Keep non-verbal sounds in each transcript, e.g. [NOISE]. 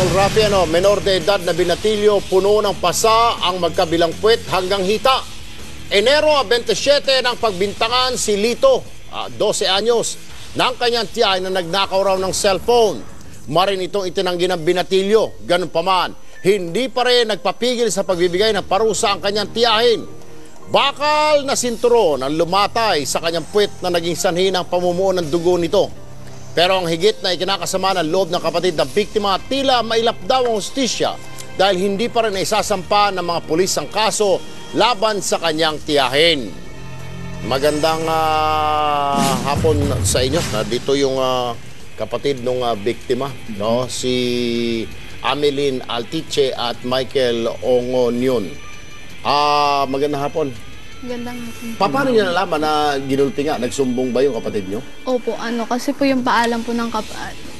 Tol Rafi, ano, menor de edad na binatilyo, puno ng pasa ang magkabilang puwet hanggang hita. Enero 27 ng pagbintangan si Lito, ah, 12 anyos, ng kanyang tiyay na nagnakaw raw ng cellphone. Marin itong itinanggi ng binatilyo. Ganun pa man, hindi pa rin nagpapigil sa pagbibigay ng parusa ang kanyang tiyahin. Bakal na sinturon ang lumatay sa kanyang puwet na naging sanhi ng pamumuo ng dugo nito. Pero ang higit na ikinakasama ng loob ng kapatid ng biktima tila mailap daw ang hustisya dahil hindi pa rin naisasampa ng mga pulis ang kaso laban sa kanyang tiyahin. Magandang ah, hapon sa inyo. Dito yung ah, kapatid ng biktima, no? si Ameline Altiche at Michael Ongonyon. Ah, magandang hapon. Gandang. Pa- Paano niyo nalaman na ginulti nga? Nagsumbong ba yung kapatid niyo? Opo, ano, kasi po yung paalam po ng kap...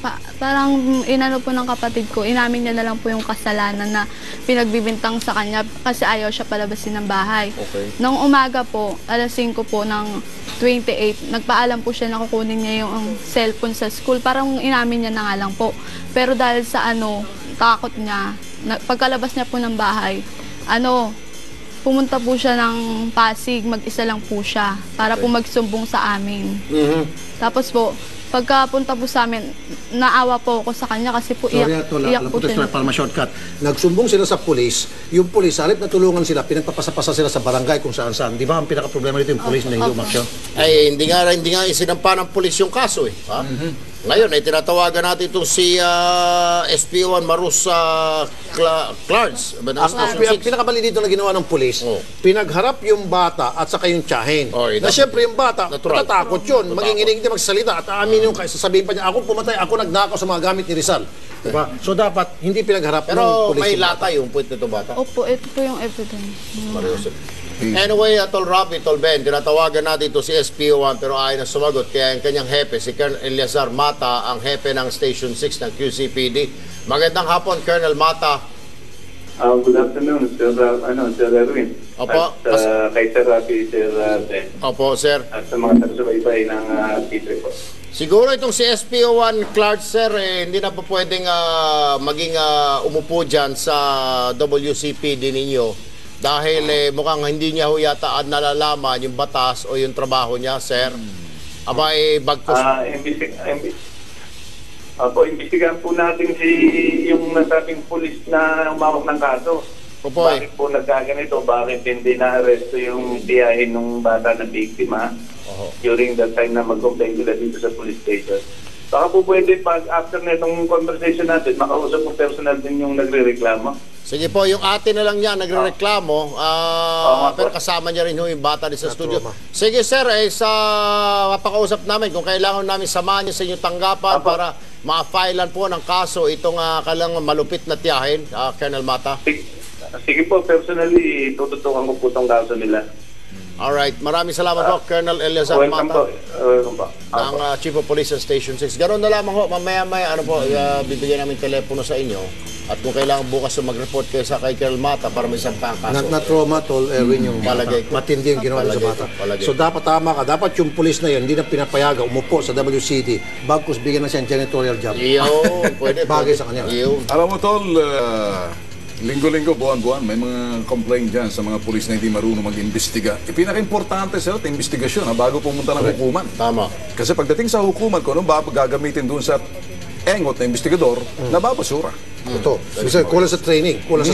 Pa, parang inano po ng kapatid ko, inamin niya na lang po yung kasalanan na pinagbibintang sa kanya kasi ayaw siya palabasin ng bahay. Okay. Nung umaga po, alas 5 po ng 28, nagpaalam po siya na kukunin niya yung cellphone sa school. Parang inamin niya na nga lang po. Pero dahil sa ano, takot niya, na, pagkalabas niya po ng bahay, ano, pumunta po siya ng Pasig, mag-isa lang po siya para po magsumbong sa amin. Mhm. Tapos po, pagkapunta po sa amin, naawa po ako sa kanya kasi po Sorry, iyak, ito, la, iyak alam po siya. para ma-shortcut. Nagsumbong sila sa pulis. Yung pulis, halip na tulungan sila, pinagpapasa-pasa sila sa barangay kung saan-saan. Di ba ang pinaka-problema dito yung pulis na hindi umaksyon? Ay, hindi nga, hindi nga isinampa ng pulis yung kaso eh. Ha? Ngayon, ay tinatawagan natin itong si ah, SP1 Marus uh, Cla- ng Ang, ang, Station ang 6. pinakamali dito na ginawa ng pulis, Oh. pinagharap yung bata at saka yung tiyahin. Oh, na siyempre yung bata, Natural. natatakot yun. Natatakot. Manginginig din magsalita at aamin yung sasabihin pa niya, ako pumatay, ako nagnakaw sa mga gamit ni Rizal. Diba? So dapat, hindi pinagharap ng Pero may lata yung puwit nito bata. Opo, ito po yung evidence. Anyway, uh, Tol Rafi, Tol Ben, tinatawagan natin ito si SPO1 pero ayaw na sumagot. Kaya ang kanyang hepe, si Colonel Eliazar Mata, ang hepe ng Station 6 ng QCPD. Magandang hapon, Colonel Mata. Ah, good afternoon, Sir, uh, ano, Sir Erwin. Opo. At uh, kay Sir Rafi, Sir uh, Ben. Opo, sir. At sa mga taga-subaybay ng uh, P3 po. Siguro itong si SPO1 Clark, sir, eh, hindi na po pwedeng ah, maging ah, umupo dyan sa WCPD ninyo dahil eh, mukhang hindi niya ho yata nalalaman yung batas o yung trabaho niya, sir. Aba, eh, bagkos. Ah, imbisig, imbis, Opo, imbestigahan po natin si yung nasabing pulis na umawak ng kaso. Opo, eh. Bakit po nagkaganito? Bakit hindi na-arresto yung tiyahin ng bata na biktima Oho. during that time na mag-complain sila dito sa police station? Baka po pwede pag after na itong conversation natin, makausap po personal din yung nagre-reklamo. Sige po, yung ate na lang niya nagrereklamo, ah, nga po. pero kasama niya rin yung bata din sa studio. Sige sir, eh, sa mapakausap namin kung kailangan namin samahan niyo sa inyong tanggapan Apo. para ma-filean po ng kaso itong uh, kalang malupit na tiyahin, ah, Colonel Mata. Sige, sige po, personally, tututukan ko po itong kaso nila. Alright, maraming salamat po, Colonel Eliazar Welcome po. Mata Welcome po. ng ah, Chief of Police Station 6. Ganon na lamang ho, mamaya-maya ano po, ah, bibigyan namin telepono sa inyo. At kung kailangan bukas yung mag-report kayo sa kay Colonel Mata para may sampang kaso. Na, na trauma tol Erwin yung Palagay ko. matindi yung ginawa Palagay niya sa bata. ko, palagay So ko. dapat tama ka, dapat yung pulis na yun hindi na pinapayaga umupo sa WCD bagkus bigyan na siya ng janitorial job. Yun, [LAUGHS] pwede. Bagay sa kanya. Yun. Alam mo, Tol, uh, linggo-linggo, buwan-buwan, may mga complaint dyan sa mga pulis na hindi marunong mag-imbestiga. E, pinaka-importante sa lahat, investigasyon ha, bago pumunta ng hukuman. Tama. Kasi pagdating sa hukuman, kung ano ba gagamitin doon sa engot na investigador, nababasura. Ito. Kasi kulang sa training, kulang sa